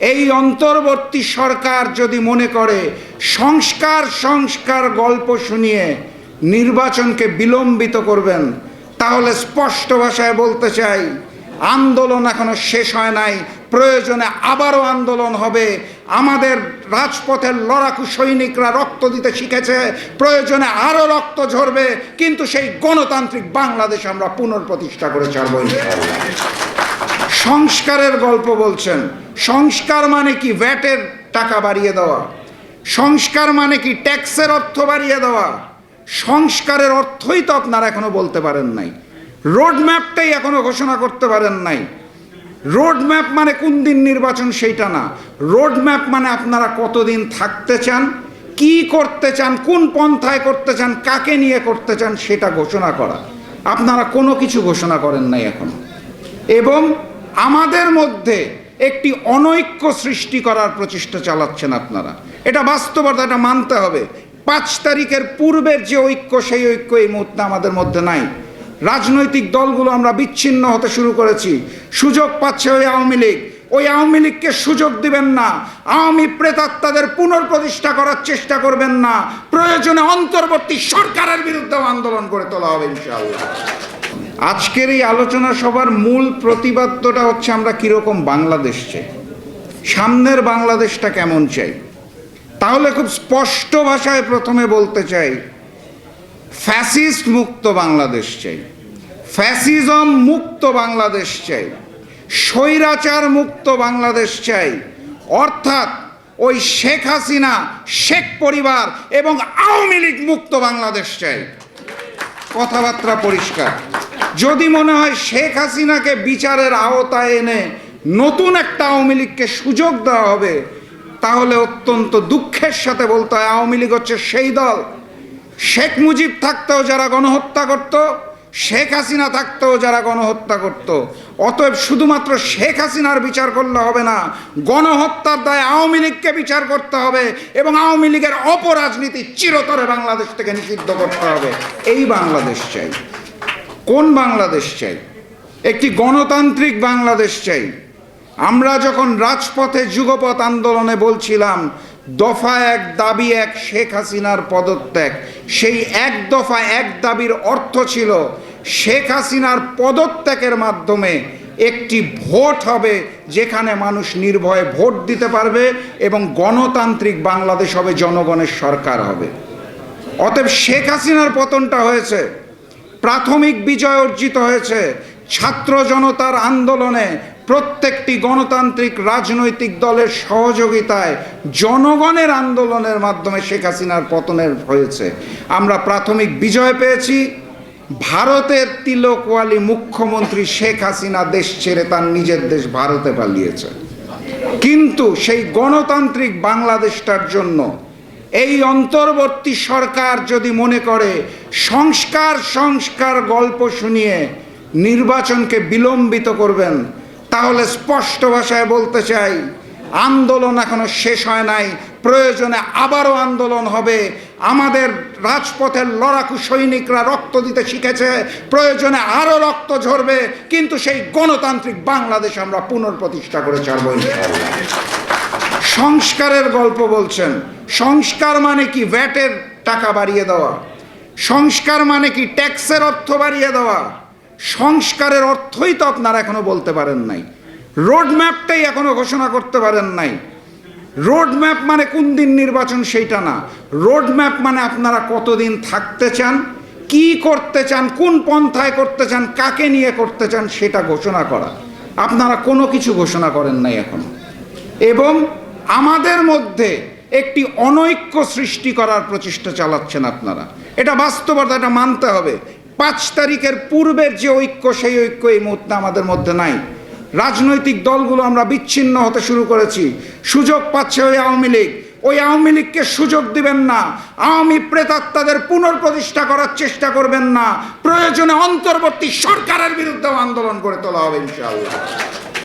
এই অন্তর্বর্তী সরকার যদি মনে করে সংস্কার সংস্কার গল্প শুনিয়ে নির্বাচনকে বিলম্বিত করবেন, তাহলে স্পষ্ট ভাষায় বলতে চাই, আন্দোলন এখনও শেষ হয় নাই, প্রয়োজনে আবারও আন্দোলন হবে। আমাদের রাজপথের লড়াকু সৈনিকরা রক্ত দিতে শিখেছে, প্রয়োজনে আরও রক্ত ঝরবে, কিন্তু সেই গণতান্ত্রিক বাংলাদেশ আমরা পুনর্প্রতিষ্ঠা করে ছাড়বো সংস্কারের গল্প বলছেন সংস্কার মানে কি? ভ্যাটের টাকা বাড়িয়ে দেওয়া। সংস্কার মানে কি? ট্যাক্সের অর্থ বাড়িয়ে দেওয়া। সংস্কারের অর্থই তো আপনারা এখনও বলতে পারেন নাই। রোড ম্যাপটাই এখনও ঘোষণা করতে পারেন নাই। রোড ম্যাপ মানে কোন দিন নির্বাচন সেইটা না। রোড ম্যাপ মানে আপনারা কতদিন থাকতে চান, কি করতে চান, কোন পন্থায় করতে চান, কাকে নিয়ে করতে চান সেটা ঘোষণা করা। আপনারা কোনো কিছু ঘোষণা করেন নাই এখনও। এবং আমাদের মধ্যে একটি অনৈক্য সৃষ্টি করার প্রচেষ্টা চালাচ্ছেন আপনারা। এটা বাস্তবতা, এটা মানতে হবে। পাঁচ তারিখের পূর্বের যে ঐক্য, সেই ঐক্য এই মুহূর্তে আমাদের মধ্যে নাই। রাজনৈতিক দলগুলো আমরা বিচ্ছিন্ন হতে শুরু করেছি। সুযোগ পাচ্ছে ওই আওয়ামী লীগ। ওই আওয়ামী লীগকে সুযোগ দিবেন না। আওয়ামী প্রেতাত্মাদের পুনর্প্রতিষ্ঠা করার চেষ্টা করবেন না। প্রয়োজনে অন্তর্বর্তী সরকারের বিরুদ্ধেও আন্দোলন করে তোলা হবে ইনশাআল্লাহ। আজকের এই আলোচনা সবার মূল প্রতিবাদ্যটা হচ্ছে আমরা কীরকম বাংলাদেশ চাই। সামনের বাংলাদেশটা কেমন চাই? তাহলে খুব স্পষ্ট ভাষায় প্রথমে বলতে চাই, ফ্যাসিস্ট মুক্ত বাংলাদেশ চাই। ফ্যাসিজম মুক্ত বাংলাদেশ চাই। স্বৈরাচার মুক্ত বাংলাদেশ চাই। অর্থাৎ ওই শেখ হাসিনা, শেখ পরিবার এবং আওয়ামী লীগ মুক্ত বাংলাদেশ চাই। কথাবার্তা পরিষ্কার। যদি মনে হয় শেখ হাসিনাকে বিচারের আওতায় এনে নতুন একটা আওয়ামী লীগকে সুযোগ দেওয়া হবে, তাহলে অত্যন্ত দুঃখের সাথে বলতে হয় আওয়ামী লীগ হচ্ছে সেই দল। শেখ মুজিব থাকতেও যারা গণহত্যা করত, শেখ হাসিনা থাকতেও যারা গণহত্যা করত। অতএব শুধুমাত্র শেখ হাসিনার বিচার করলে হবে না, গণহত্যার দায় আওয়ামী লীগকে বিচার করতে হবে এবং আওয়ামী লীগের অপরাজনীতি চিরতরে বাংলাদেশ থেকে নিষিদ্ধ করতে হবে। এই বাংলাদেশ চাই। কোন বাংলাদেশ চাই? একটি গণতান্ত্রিক বাংলাদেশ চাই। আমরা যখন রাজপথে যুগপথ আন্দোলনে বলছিলাম, দফা এক, দাবি এক, শেখ হাসিনার পদত্যাগ, সেই এক দফা এক দাবির অর্থ ছিল, শেখ হাসিনার পদত্যাগের মাধ্যমে একটি ভোট হবে, যেখানে মানুষ নির্ভয়ে ভোট দিতে পারবে এবং গণতান্ত্রিক বাংলাদেশ হবে, জনগণের সরকার হবে। অতএব শেখ হাসিনার পতনটা হয়েছে। প্রাথমিক বিজয় অর্জিত হয়েছে। ছাত্র জনতার আন্দোলনে প্রত্যেকটি গণতান্ত্রিক রাজনৈতিক দলের সহযোগিতায় জনগণের আন্দোলনের মাধ্যমে শেখ হাসিনার পতনের হয়েছে। আমরা প্রাথমিক বিজয় পেয়েছি। ভারতের তিলকওয়ালি মুখ্যমন্ত্রী শেখ হাসিনা দেশ ছেড়ে তার নিজের দেশ ভারতে পালিয়েছে। কিন্তু সেই গণতান্ত্রিক বাংলাদেশটার জন্য এই অন্তর্বর্তী সরকার যদি মনে করে সংস্কার সংস্কার গল্প শুনিয়ে নির্বাচনকে বিলম্বিত করবেন, তাহলে স্পষ্ট ভাষায় বলতে চাই, আন্দোলন এখনও শেষ হয় নাই, প্রয়োজনে আবারও আন্দোলন হবে। আমাদের রাজপথের লড়াকু সৈনিকরা রক্ত দিতে শিখেছে, প্রয়োজনে আরও রক্ত ঝরবে, কিন্তু সেই গণতান্ত্রিক বাংলাদেশ আমরা পুনর্প্রতিষ্ঠা করে ছাড়বো সংস্কারের গল্প বলছেন। সংস্কার মানে কি? ভ্যাটের টাকা বাড়িয়ে দেওয়া। সংস্কার মানে কি? ট্যাক্সের অর্থ বাড়িয়ে দেওয়া। সংস্কারের অর্থই তো আপনারা এখনও বলতে পারেন নাই। রোড ম্যাপটাই এখনও ঘোষণা করতে পারেন নাই। রোড ম্যাপ মানে কোন দিন নির্বাচন সেইটা না। রোড ম্যাপ মানে আপনারা কতদিন থাকতে চান, কি করতে চান, কোন পন্থায় করতে চান, কাকে নিয়ে করতে চান, সেটা ঘোষণা করা। আপনারা কোনো কিছু ঘোষণা করেন নাই এখনও। এবং আমাদের মধ্যে একটি অনৈক্য সৃষ্টি করার প্রচেষ্টা চালাচ্ছেন আপনারা। এটা বাস্তবতা, এটা মানতে হবে। পাঁচ তারিখের পূর্বের যে ঐক্য, সেই ঐক্য এই মুহূর্তে আমাদের মধ্যে নাই। রাজনৈতিক দলগুলো আমরা বিচ্ছিন্ন হতে শুরু করেছি। সুযোগ পাচ্ছে ওই আওয়ামী লীগ। ওই আওয়ামী লীগকে সুযোগ দিবেন না। আওয়ামী প্রেতাত্মাদের পুনর্প্রতিষ্ঠা করার চেষ্টা করবেন না। প্রয়োজনে অন্তর্বর্তী সরকারের বিরুদ্ধেও আন্দোলন করে তোলা হবে, ইনশাআল্লাহ।